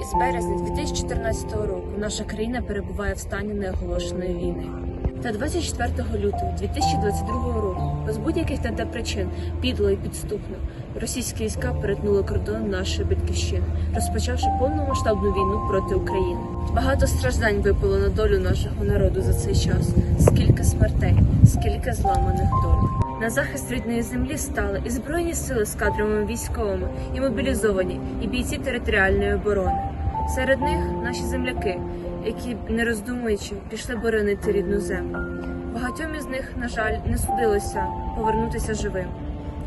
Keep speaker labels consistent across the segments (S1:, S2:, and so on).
S1: Із березня 2014 року наша країна перебуває в стані неоголошеної війни. Та 24 лютого 2022 року, без будь-яких те причин, підло і підступно, російські війська перетнули кордон нашої батьківщини, розпочавши повномасштабну війну проти України. Багато страждань випало на долю нашого народу за цей час. Скільки смертей, скільки зламаних доль. На захист рідної землі стали і збройні сили з кадровими військовими, і мобілізовані, і бійці територіальної оборони. Серед них наші земляки, які, не роздумуючи, пішли боронити рідну землю. Багатьом із них, на жаль, не судилося повернутися живим.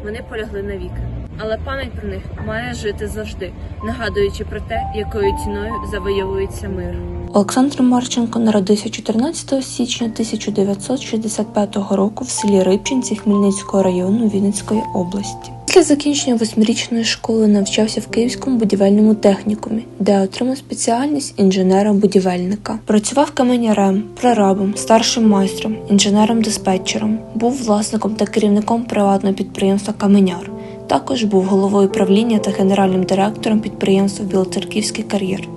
S1: Вони полягли навіки. Але пам'ять про них має жити завжди, нагадуючи про те, якою ціною завойовується мир.
S2: Олександр Марченко народився 14 січня 1965 року в селі Рибчинці Хмельницького району Вінницької області. Після закінчення восьмирічної школи навчався в Київському будівельному технікумі, де отримав спеціальність інженера-будівельника. Працював каменярем, прорабом, старшим майстром, інженером-диспетчером. Був власником та керівником приватного підприємства Каменяр. Також був головою правління та генеральним директором підприємства Білоцерківський кар'єр.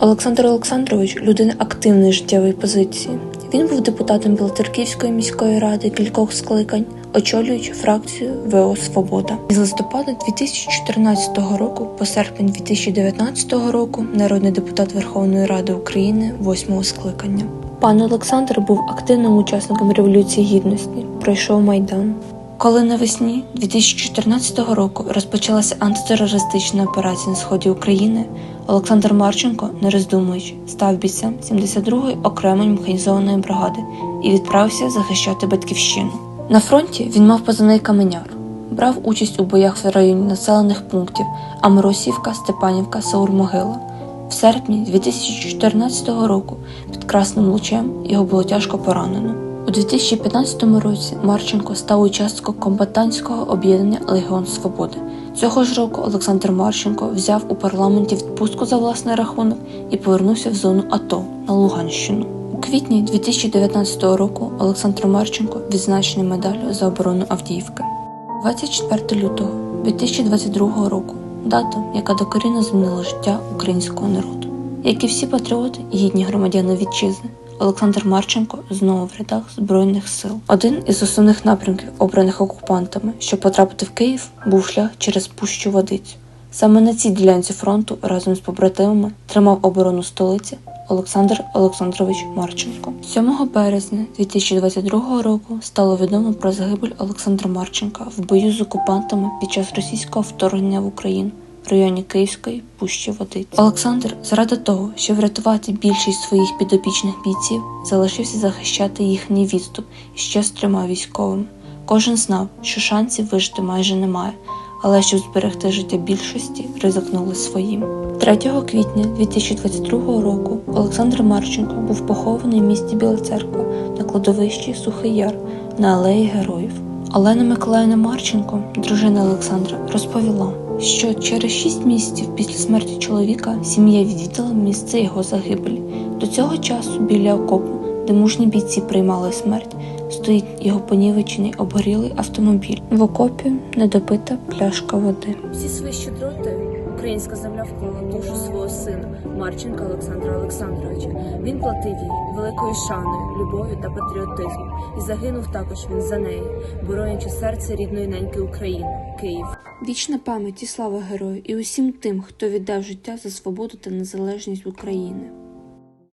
S2: Олександр Олександрович людина активної життєвої позиції. Він був депутатом Білоцерківської міської ради кількох скликань, очолюючи фракцію ВО Свобода. З листопада 2014 року по серпень 2019 року народний депутат Верховної Ради України восьмого скликання. Пан Олександр був активним учасником Революції Гідності, пройшов майдан. Коли навесні 2014 року розпочалася антитерористична операція на сході України, Олександр Марченко, не роздумуючи, став бійцем 72-ї окремої механізованої бригади і відправився захищати батьківщину. На фронті він мав позивний каменяр, брав участь у боях в районі населених пунктів Амросівка, Степанівка, Саур-Могила. В серпні 2014 року під Красним Лучем його було тяжко поранено. У 2015 році Марченко став учасником комбатантського об'єднання Легіон Свободи. Цього ж року Олександр Марченко взяв у парламенті відпустку за власний рахунок і повернувся в зону АТО на Луганщину. У квітні 2019 року Олександр Марченко відзначений медаллю за оборону Авдіївки. 24 лютого 2022 року дата, яка докорінно змінила життя українського народу. Як і всі патріоти, і гідні громадяни вітчизни, Олександр Марченко знову в рядах збройних сил. Один із основних напрямків, обраних окупантами, щоб потрапити в Київ, був шлях через пущу водицю. Саме на цій ділянці фронту разом з побратимами тримав оборону столиці Олександр Олександрович Марченко. 7 березня 2022 року стало відомо про загибель Олександра Марченка в бою з окупантами під час російського вторгнення в Україну в районі Київської пущі Водиці. Олександр, заради того, щоб врятувати більшість своїх підопічних бійців, залишився захищати їхній відступ іще з трьома військовими. Кожен знав, що шансів вижити майже немає, але щоб зберегти життя більшості, ризикнули своїм. 3 квітня 2022 року Олександр Марченко був похований в місті Біла Церква на кладовищі Сухий Яр на алеї Героїв. Олена Миколаївна Марченко, дружина Олександра, розповіла, що через шість місяців після смерті чоловіка сім'я відвідала місце його загибелі. До цього часу біля окопу, де мужні бійці приймали смерть, стоїть його понівечений обгорілий автомобіль. В окопі недопита пляшка води.
S1: Всі свої щедроти українська земля вклала душу свого сина Марченка Олександра Олександровича. Він платив їй великою шаною, любов'ю та патріотизмом, і загинув також він за неї, боронячи серце рідної неньки України, Київ.
S2: Вічна пам'ять і слава герою і усім тим, хто віддав життя за свободу та незалежність України.